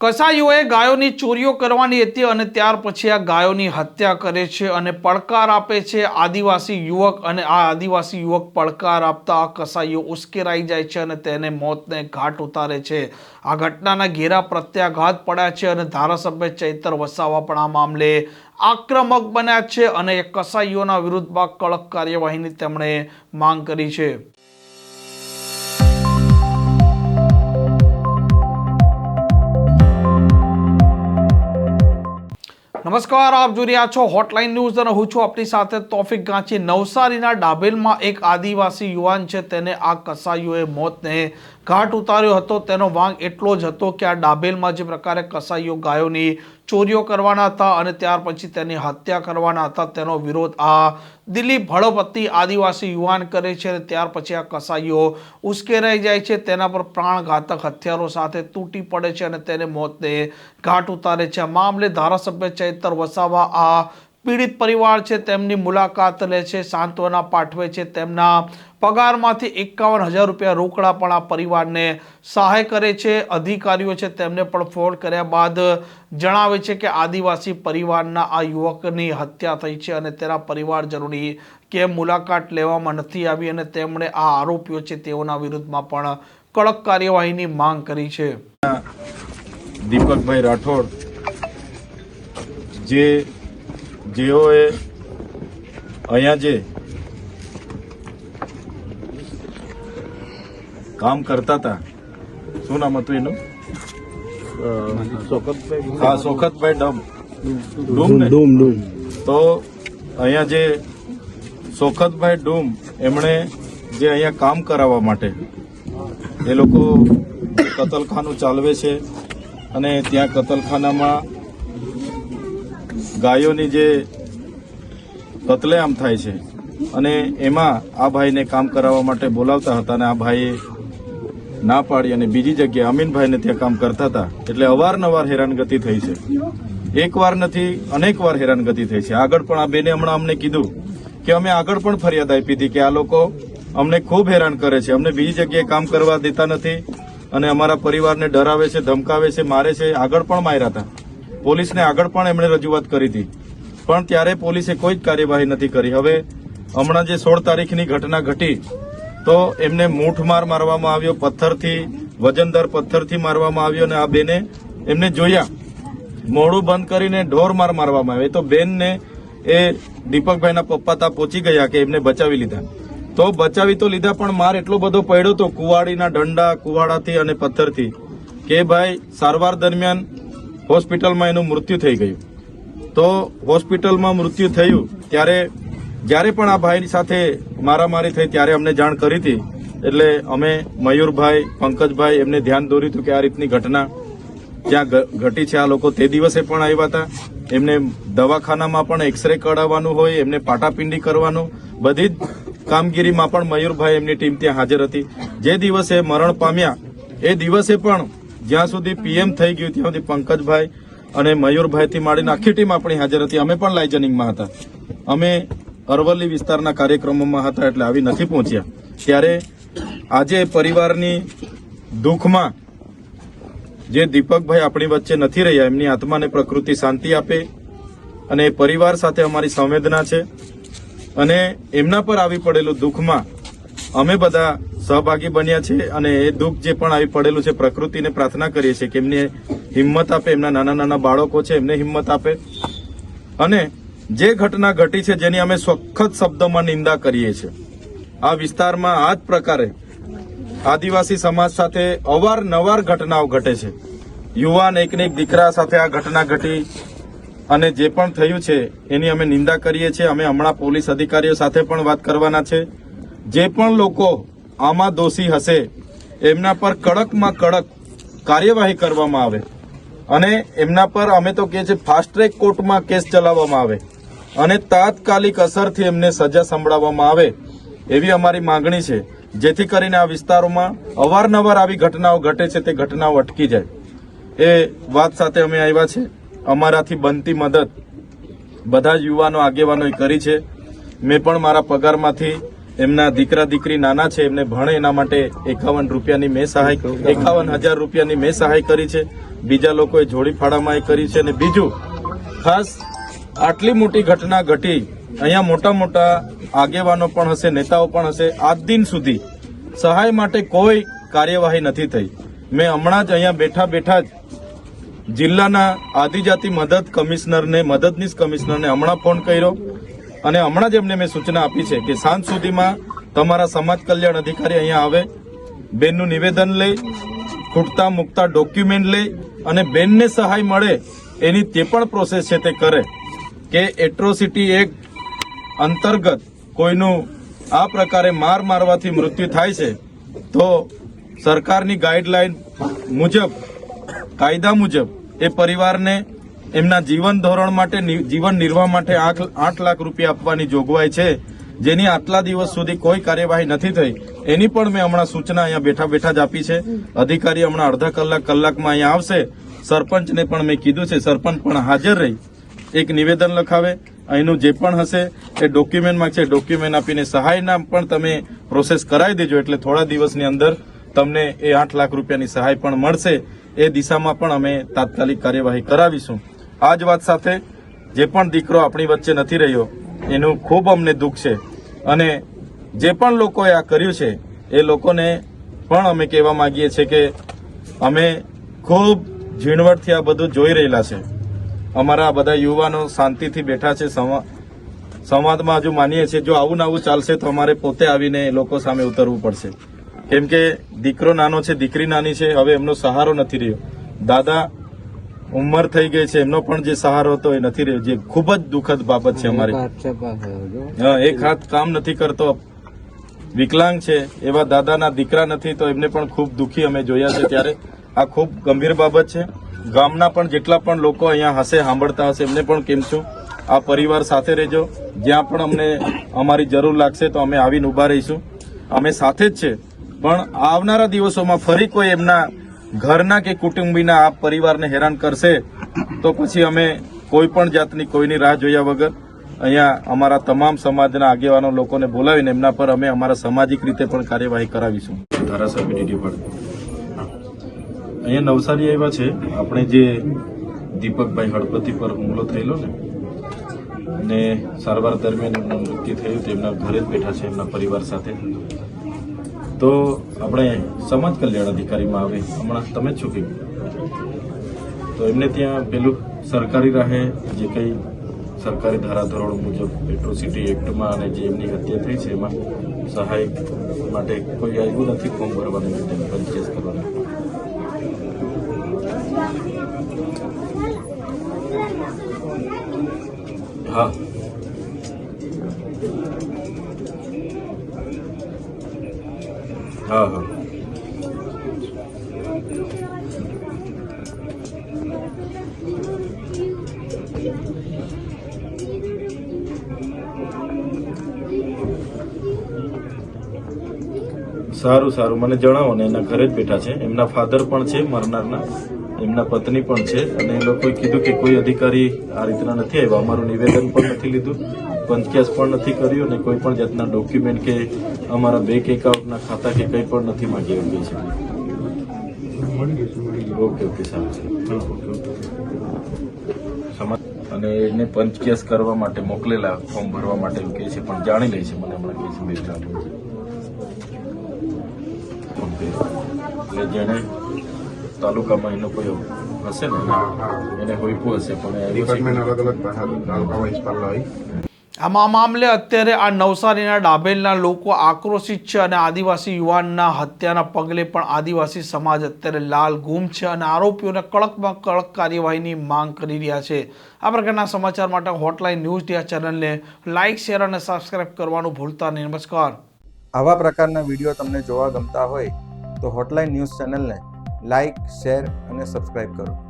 કસાઈઓએ ગાયોની ચોરીઓ કરવાની હતી અને ત્યાર પછી આ ગાયોની હત્યા કરે છે અને પડકાર આપે છે. આદિવાસી યુવક અને આ આદિવાસી યુવક પડકાર આપતા આ કસાઈઓ ઉશ્કેરાઈ જાય છે અને તેને મોતને ઘાટ ઉતારે છે. આ ઘટનાના ઘેરા પ્રત્યાઘાત પડ્યા છે અને ધારાસભ્ય ચૈતર વસાવા પણ આ મામલે આક્રમક બન્યા છે અને કસાઈઓના વિરુદ્ધમાં કડક કાર્યવાહીની તેમણે માંગ કરી છે. નમસ્કાર, આપ જોઈ રહ્યા છો હોટલાઇન ન્યૂઝ અને હું છું આપની સાથે તોફિક ગાંચી નવસારીના ડાબેલમાં એક આદિવાસી યુવાન છે, તેને આ કસાઈઓએ મોતને ઘાટ ઉતાર્યો હતો, તેનો વાંક એટલો જ હતો કે આ ડાભેલમાં જે પ્રકારે કસાઈઓ, ગાયોની ચોરીઓ કરવાના હતા અને ત્યાર પછી તેની હત્યા કરવાના હતા, તેનો વિરોધ આ દિલીપ ભળપતિ આદિવાસી યુવાન કરે છે અને ત્યાર પછી આ કસાઈઓ ઉશ્કેરાઈ જાય છે. તેના પર પ્રાણઘાતક હથિયારો સાથે તૂટી પડે છે અને તેને મોતને ઘાટ ઉતારે છે. આ મામલે ધારાસભ્ય ચૈતર વસાવા આ પીડિત પરિવાર છે, તેમની મુલાકાત લે છે, સાંત્વના પાઠવે છે, તેમના પગારમાંથી એકાવન હજાર રૂપિયા રોકડા પણ આ પરિવારને સહાય કરે છે. અધિકારીઓ છે, તેમને પણ ફોન કર્યા બાદ જણાવે છે કે આદિવાસી પરિવારના આ યુવકની હત્યા થઈ છે અને તેના પરિવારજનોની કેમ મુલાકાત લેવામાં નથી આવી અને તેમણે આ આરોપીઓ છે, તેઓના વિરુદ્ધમાં પણ કડક કાર્યવાહીની માંગ કરી છે. દીપકભાઈ રાઠોડ, જે જેઓએ અહીંયા જે કામ કરતા હતા. શું નામ હતું એનું? હા સોખતભાઈ ડમ. ડૂમ ડૂમ ડૂમ. તો અહીંયા જે સોખતભાઈ ડૂમ એમણે જે અહીંયા કામ કરાવવા માટે એ લોકો કતલખાનું ચાલવે છે અને ત્યાં કતલખાનામાં ગાયોની જે કતલેઆમ થાય છે અને એમાં આ ભાઈને કામ કરાવવા માટે બોલાવતા હતા અને આ ભાઈએ ના પાડી અને બીજી જગ્યાએ અમીનભાઈને ત્યાં કામ કરતા હતા. એટલે અવારનવાર હેરાનગતિ થઈ છે. એકવાર નથી અનેક વાર હેરાનગતિ થઈ છે. આગળ પણ આ બેને હમણાં અમને કીધું કે અમે આગળ પણ ફરિયાદ આપી હતી કે આ લોકો અમને ખૂબ હેરાન કરે છે. અમને બીજી જગ્યાએ કામ કરવા દેતા નથી અને અમારા પરિવારને ડરાવે છે, ધમકાવે છે, મારે છે, આગળ પણ માર્યા હતા. પોલીસને આગળ પણ એમણે રજૂઆત કરી હતી. પણ ત્યારે પોલીસે કોઈ જ કાર્યવાહી નથી કરી. હવે હમણાં જે સોળ તારીખની ઘટના ઘટી, તો એમને મૂઠમાર મારવામાં આવ્યો, પથ્થરથી વજનદાર પથ્થરથી મારવામાં આવ્યો અને આ બેને એમને જોયા. મોડું બંધ કરીને ઢોર માર મારવામાં આવ્યો. તો બેનને એ દીપકભાઈના પપ્પા ત્યાં પહોંચી ગયા કે એમને બચાવી લીધા. તો બચાવી તો લીધા, પણ માર એટલો બધો પડ્યો તો કુવાડીના દંડા કુવાડાથી અને પથ્થરથી કે ભાઈ સારવાર દરમિયાન હોસ્પિટલમાં એનું મૃત્યુ થઈ ગયું. તો હોસ્પિટલમાં મૃત્યુ થયું ત્યારે, જ્યારે પણ આ ભાઈની સાથે મારામારી થઈ ત્યારે અમને જાણ કરી હતી. એટલે અમે મયુરભાઈ, પંકજભાઈ એમને ધ્યાન દોર્યું હતું કે આ રીતની ઘટના જ્યાં ઘટી છે આ લોકો તે દિવસે પણ આવ્યા હતા. એમને દવાખાનામાં પણ એક્સરે કઢાવવાનું હોય, એમને પાટાપિંડી કરવાનું, બધી જ કામગીરીમાં પણ મયુરભાઈ એમની ટીમ ત્યાં હાજર હતી. જે દિવસે મરણ પામ્યા, એ દિવસે પણ જ્યાં સુધી પીએમ થઈ ગયું, ત્યાં સુધી પંકજભાઈ અને મયુરભાઈથી માંડીને આખી ટીમ આપણી હાજર હતી. અમે પણ લાઇજનિંગમાં હતા. અમે અરવલ્લી વિસ્તારના કાર્યક્રમોમાં હતા એટલે આવી નથી પહોંચ્યા. ત્યારે આજે પરિવારની દુઃખમાં જે દીપકભાઈ આપણી વચ્ચે નથી રહ્યા, એમની આત્માને પ્રકૃતિ શાંતિ આપે અને પરિવાર સાથે અમારી સંવેદના છે અને એમના પર આવી પડેલું દુઃખમાં અમે બધા સહભાગી બન્યા છે અને એ દુઃખ જે પણ આવી પડેલું છે, પ્રકૃતિને પ્રાર્થના કરીએ છીએ કે એમને હિંમત આપે, એમના નાના નાના બાળકો છે, એમને હિંમત આપે. અને જે ઘટના ઘટી છે, જેની અમે સખત શબ્દોમાં નિંદા કરીએ છીએ. આ વિસ્તારમાં આ જ પ્રકારે આદિવાસી સમાજ સાથે અવારનવાર ઘટનાઓ ઘટે છે. યુવાન એકને એક દીકરા સાથે આ ઘટના ઘટી અને જે પણ થયું છે, એની અમે નિંદા કરીએ છીએ. અમે હમણાં પોલીસ અધિકારીઓ સાથે પણ વાત કરવાના છે. જે પણ લોકો આમાં દોષી હશે, એમના પર કડકમાં કડક કાર્યવાહી કરવામાં આવે. અને એમના પર અમે તો કહે છે ફાસ્ટ ટ્રેક કોર્ટમાં કેસ ચલાવવામાં આવે. અને તાત્કાલિક અસરથી એમને સજા સંભળાવવામાં આવે એવી અમારી માંગણી છે. જેથી કરીને આ વિસ્તારોમાં અવારનવાર આવી ઘટનાઓ ઘટે છે, તે ઘટનાઓ અટકી જાય. એ વાત સાથે અમે આવ્યા છે. અમારાથી બનતી મદદ બધા જ યુવાનો આગેવાનોએ કરી છે. મેં પણ મારા પગારમાંથી એમના દીકરા દીકરી નાના છે એમને ભણે એના માટે એકાવન રૂપિયાની મેં સહાય એકાવન હજાર રૂપિયાની મેં સહાય કરી છે. બીજા લોકોએ જોડી ફાળામાં એ કરી છે અને બીજું ખાસ આટલી મોટી ઘટના ઘટી અહીંયા મોટા મોટા આગેવાનો પણ હશે નેતાઓ પણ હશે આજ દિન સુધી સહાય માટે કોઈ કાર્યવાહી નથી થઈ. મેં હમણાં જ અહીંયા બેઠા બેઠા જ જિલ્લાના આદિજાતિ મદદ કમિશનરને મદદનીશ કમિશનરને હમણાં ફોન કર્યો. અને હમણાં જ એમને મેં સૂચના આપી છે કે સાંજ સુધીમાં તમારા સમાજ કલ્યાણ અધિકારી અહીંયા આવે, બેનનું નિવેદન લઈ ખૂટતા મૂકતા ડોક્યુમેન્ટ લઈ અને બેનને સહાય મળે એની તે પણ પ્રોસેસ છે તે કરે. કે એટ્રોસિટી એક્ટ અંતર્ગત કોઈનું આ પ્રકારે માર મારવાથી મૃત્યુ થાય છે, તો સરકારની ગાઈડલાઈન મુજબ, કાયદા મુજબ એ પરિવારને એમના જીવન ધોરણ માટે જીવન નિર્વાહ માટે આઠ લાખ રૂપિયા આપવાની જોગવાઈ છે, જેની આટલા દિવસ સુધી કોઈ કાર્યવાહી નથી થઈ. એની પણ મેં હમણાં સૂચના અહીંયા બેઠા બેઠા જ આપી છે. અધિકારી હમણાં અડધા કલાક, કલાકમાં અહીંયા આવશે. સરપંચને પણ મેં કીધું છે, સરપંચ પણ હાજર રહી. એક નિવેદન લખાવે, અહીંનું જે પણ હશે, એ ડોક્યુમેન્ટ છે ડોક્યુમેન્ટ આપીને સહાયના પણ તમે પ્રોસેસ કરાવી દેજો, એટલે થોડા દિવસની અંદર તમને એ આઠ લાખ રૂપિયાની સહાય પણ મળશે. એ દિશામાં પણ અમે તાત્કાલિક કાર્યવાહી કરાવીશું. આ જ વાત સાથે જે પણ દીકરો આપણી વચ્ચે નથી રહ્યો, એનું ખૂબ અમને દુઃખ છે. અને જે પણ લોકોએ આ કર્યું છે, એ લોકોને પણ અમે કહેવા માંગીએ છીએ કે અમે ખૂબ ઝીણવટથી આ બધું જોઈ રહેલા છે. અમારા બધા યુવાનો શાંતિથી બેઠા છે, સંવા- સંવાદમાં હજુ માનીએ છીએ, જો આવું આવું ચાલશે તો અમારે પોતે આવીને લોકો સામે ઉતરવું પડશે. કેમ કે દીકરો નાનો છે, દીકરી નાની છે, હવે એમનો સહારો નથી રહ્યો. દાદા ઉંમર થઈ ગઈ છે એમનો પણ જે સહારો હતો એ નથી રહ્યો. જે ખૂબ જ દુઃખદ બાબત છે અમારી. હા, એક હાથ કામ નથી કરતો વિકલાંગ છે એવા દાદાના દીકરા નથી તો એમને પણ ખૂબ દુઃખી અમે જોયા છે ત્યારે. આ ખૂબ ગંભીર બાબત છે. ગામના પણ જેટલા પણ લોકો અહીંયા હશે સાંભળતા હશે એમને પણ કેમ છું? આ પરિવાર સાથે રહેજો. જ્યાં પણ અમને અમારી જરૂર લાગશે તો અમે આવીને ઊભા રહીશું. અમે સાથે જ છે. પણ આવનારા દિવસોમાં ફરી કોઈ એમના ઘરના કે કુટુંબીના આ પરિવારને હેરાન કરશે, તો પછી અમે કોઈ પણ જાતની કોઈની રાહ જોયા વગર અહીંયા અમારા તમામ સમાજના આગેવાનો લોકોને બોલાવીને એમના પર અમે અમારા સામાજિક રીતે પણ કાર્યવાહી કરાવીશું. ધારાસભ્ય અહીંયા નવસારી આવ્યા છે. આપણે જે દીપકભાઈ હળપતિ પર હુમલો થયેલો ને અને સારવાર દરમિયાન એમનું મૃત્યુ થયું, તો એમના ઘરે જ બેઠા છે એમના પરિવાર સાથે. તો આપણે સમાજ કલ્યાણ અધિકારીમાં આવે. હમણાં તમે જ છો કે તો એમને ત્યાં પેલું સરકારી રાહે, જે કંઈ સરકારી ધારાધોરણ મુજબ એટ્રોસિટી એક્ટમાં અને જે એમની હત્યા થઈ છે, એમાં સહાય માટે કોઈ આવ્યું નથી ફોર્મ ભરવાનું માટે પરચેસ કરવાનું? હા. હા હા. સારું સારું. મને જણાવો ને, એના ઘરે જ બેઠા છે. એમના ફાધર પણ છે, મરનારના. એમના પત્ની પણ છે. અને એ લોકોએ કીધું કે કોઈ અધિકારી આ રીતના નથી આવ્યા. અમારું નિવેદન પણ નથી લીધું. પંચકેસ પણ નથી કર્યું અને કોઈ પણ જાતના ડોક્યુમેન્ટ કે અમારા બેંક એકાઉન્ટના ખાતા કે કંઈ પણ નથી માગી રહ્યું છે. ઓકે ઓકે સારું અને એને પંચકેસ કરવા માટે મોકલેલા ફોર્મ ભરવા માટે એવું કહે છે પણ જાણી લે છે મને હમણાં કહે છે બે એટલે જેણે તાલુકામાં એનો કોઈ હશે ને એને હોઈપું હશે પણ ડિપાર્ટમેન્ટ અલગ અલગ તાલુકા વાઇઝ પાલ હોય. આમાં મામલે અત્યારે આ નવસારીના ડાબેલના લોકો આક્રોશિત છે અને આદિવાસી યુવાનના હત્યાના પગલે પણ આદિવાસી સમાજ અત્યારે લાલ ગુમ છે અને આરોપીઓને કડકમાં કડક કાર્યવાહીની માંગ કરી રહ્યા છે. આ પ્રકારના સમાચાર માટે હોટલાઇન ન્યૂઝ ડિયા ચેનલને લાઇક શેર અને સબસ્ક્રાઇબ કરવાનું ભૂલતા નહીં. નમસ્કાર. આવા પ્રકારના વીડિયો તમને જોવા ગમતા હોય તો હોટલાઇન ન્યૂઝ ચેનલને લાઇક શેર અને સબસ્ક્રાઇબ કરો.